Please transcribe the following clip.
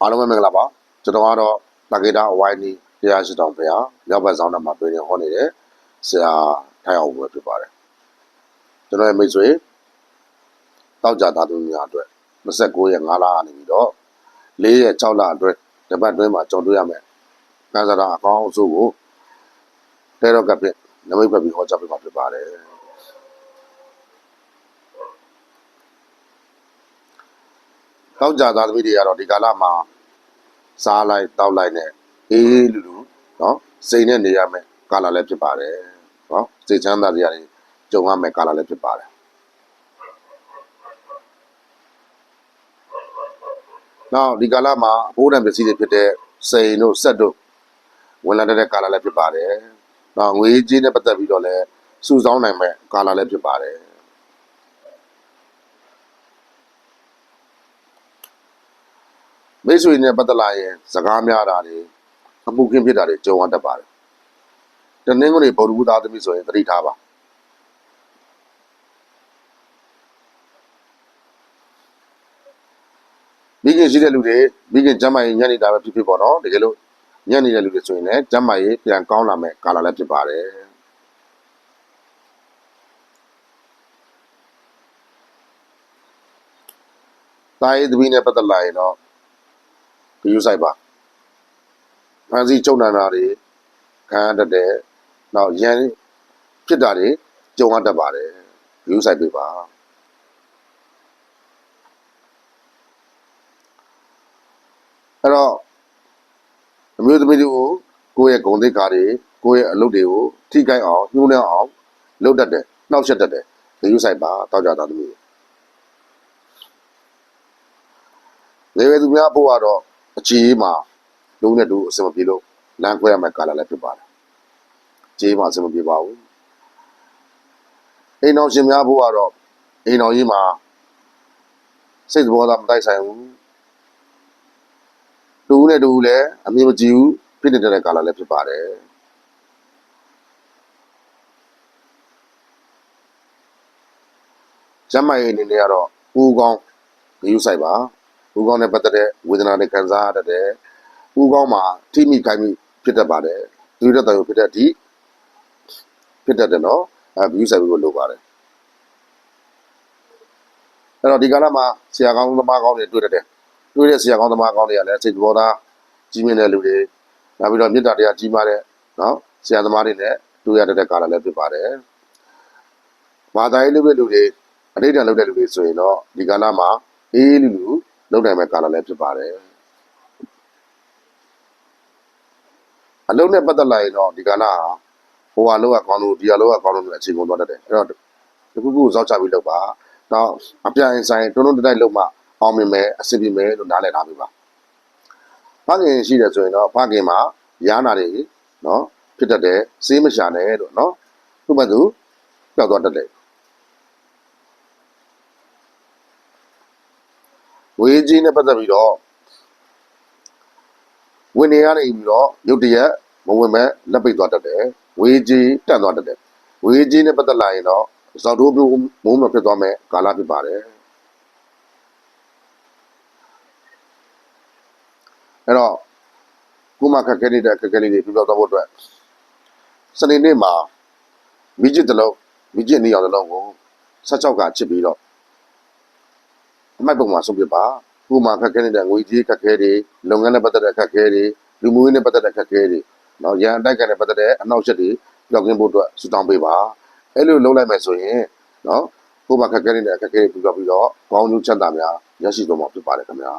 အားလုံးပဲမင်္ဂလာပါကျွန်တော်ကတော့တာဂေတာအဝိုင်းနီတရားရှိတောင်ဘုရားမြောက်ဘက်ဆောင်တော်မှာပြည်နေဟောနေတဲ့ဆရာထိုင်အောင်ပဲဖြစ်ပါတယ်ကျွန်တော်ရဲ့မိတ်ဆွေတောက်ကြသားသူများအတွက်29ရက်5လအနေပြီးတော့4ရက်6လအတွက်တပတ်တွင်းမှာကြုံတွေ့ရမယ်ကံစားတာအကောင်းအဆိုးကိုတဲတော့ကပ်ဖြစ်နမိတ်ပတ်ပြီးဟောကြားပေးမှာဖြစ်ပါတယ် တောက်ကြသားသမီးတွေကတော့ဒီကာလမှာစားလိုက်တောက်လိုက်နဲ့အေးလူလူနော်စိတ်နဲ့နေရမယ်ကာလလည်းဖြစ်ပါတယ်နော်စိတ်ချမ်းသာစရာတွေကြုံရမယ်ကာလလည်းဖြစ်ပါတယ်နောက်ဒီကာလမှာအဖိုးတံပစ္စည်းတွေဖြစ်တဲ့စိန်တို့ဆက်တို့ဝင်လာတဲ့ကာလလည်းဖြစ်ပါတယ်နောက်ငွေကြေးနဲ့ပတ်သက်ပြီးတော့လည်းစုဆောင်းနိုင်မဲ့ကာလလည်းဖြစ်ပါတယ် မိတ်ဆွေနဲ့ပတ်သက်လာရင်စကားများတာတွေအမှုခင်းဖြစ်တာတွေကြုံရတတ်ပါတယ်တနင်္ဂနွေဗုဒ္ဓဘုရားသမီးဆိုရင်သတိထားပါမိခင်ရှိတဲ့လူတွေမိခင်ကျမ်းမာရေးညံ့နေတာပဲဖြစ်ဖြစ်ပေါ့နော်တကယ်လို့ညံ့နေတဲ့လူတွေဆိုရင်လည်းကျမ်းမာရေးပြန်ကောင်းလာမယ်ကာလလည်းဖြစ်ပါတယ်တာရေးသမီးနဲ့ပတ်သက်လာရင်တော့ ဂရုစိုက်ပါဖန်စီကျုံနန္တာတွေခံရတတ်တယ်နောက်ရန်ဖြစ်တာတွေကြုံရတတ်ပါတယ်ဂရုစိုက်ပေးပါအဲ့တော့အမျိုးသမီးတွေကိုကိုယ့်ရဲ့ဂုဏ်သိက္ခာတွေကိုယ့်ရဲ့အလုပ်တွေကိုထိခိုက်အောင်ညှိုးနှောင်းအောင်လုပ်တတ်တယ်နှောက်ယှက်တတ်တယ်ဂရုစိုက်ပါတောက်ကြတာသမီးတွေလေဝေသူများဖို့ကတော့ အချီးမှာလုံးနဲ့တူအစမပြေလို့လမ်းခွဲရမယ့်ကာလလည်းဖြစ်ပါတယ်။ကြေးမှာအစမပြေပါဘူး။အိမ်တော်ရှင်များဖို့ကတော့အိမ်တော်ကြီးမှာစိတ်သဘောထားမတိုက်ဆိုင်ဘူး။တူနဲ့တူလည်းအမြင်မကြည့်ဘူးဖြစ်နေတဲ့ကာလလည်းဖြစ်ပါတယ်။ကျမ်းမာရေးအနေနဲ့ကတော့ဦးကောင်းဂရုစိုက်ပါ ဦးကောင်းနဲ့ပတ်သက်တဲ့ဝေဒနာတွေခံစားရတတ်တယ်ဦးကောင်းမှာထိမိခိုင်းမိဖြစ်တတ်ပါတယ်သူရတဲ့တိုင်ဖြစ်တဲ့အထိဖြစ်တတ်တယ်နော်အဲဘီယူဆိုင်ပြီးလို့လုပ်ပါတယ်အဲ့တော့ဒီကာလမှာဆရာကောင်းသမားကောင်းတွေတွေ့တတ်တယ်တွေ့တဲ့ဆရာကောင်းသမားကောင်းတွေကလည်းစိတ်သဘောထားကြီးမြင့်တဲ့လူတွေနောက်ပြီးတော့မေတ္တာတရားကြီးမားတဲ့နော်ဆရာသမားတွေနဲ့တွေ့ရတဲ့ကာလလည်းဖြစ်ပါတယ်ဘာသာရေးလုပ်တဲ့လူတွေအဋိဌာန်လုပ်တဲ့လူတွေဆိုရင်တော့ဒီကာလမှာအေးလူလူ လုပ်နိုင်မဲ့ကာလလည်းဖြစ်ပါတယ်အလုံးနဲ့ပတ်သက်လာရင်တော့ဒီကာလဟာဟိုဟာလောကကောင်းလို့ဒီဟာလောကကောင်းလို့အခြေကုန်သွားတတ်တယ်အဲ့တော့တခုခုကိုစောက်ချပြီးလုပ်ပါတော့အပြိုင်ဆိုင်တွန်းတွန်းတိုက်လုပ်မှအောင်မြင်မယ်အဆင်ပြေမယ်လို့နားလည်ထားပြီပါဖခင်ရှိတယ်ဆိုရင်တော့ဖခင်မှာရားနာတွေနော်ဖြစ်တတ်တယ်စေးမရှာနဲ့လို့နော်သူ့ဘက်သူပျောက်သွားတတ်တယ် ဝေးကြီးနဲ့ပတ်သက်ပြီးတော့ဝင်နေရနေပြီးတော့ရုတ်တရက်မဝင်မဲ့လက်ပိတ်သွားတတ်တယ်ဝေးကြီးတက်သွားတတ်တယ်ဝေးကြီးနဲ့ပတ်သက်လာရင်တော့ဇောက်တိုးပြမိုးမဖြစ်သွားမဲ့ကာလဖြစ်ပါတယ်အဲ့တော့ကုမခက်ခဲနေတဲ့ခက်ခဲလေးတွေပြပြောသွားဖို့အတွက်စနေနေ့မှာမိကျစ်တလုံးမိကျစ်နေအောင်တလုံးကို16ကချစ်ပြီးတော့ အမိုက်ပုံမှာဆုံးပြပါခုမှခက်ခဲနေတဲ့ငွေကြေးခက်ခဲတွေလုပ်ငန်းနဲ့ပတ်သက်တဲ့ခက်ခဲတွေလူမှုရေးနဲ့ပတ်သက်တဲ့ခက်ခဲတွေနော်ရန်အတိုက်ခံနဲ့ပတ်သက်တဲ့အနောက်ချက်တွေပြောင်းကင်းဖို့အတွက်စူတောင်းပေးပါအဲ့လိုလုပ်လိုက်မယ်ဆိုရင်နော်ခုမှခက်ခဲနေတဲ့ခက်ခဲတွေပြီးတော့ပြီးတော့ကောင်းကျိုးချမ်းသာများရရှိသွားမှာဖြစ်ပါတယ်ခင်ဗျာ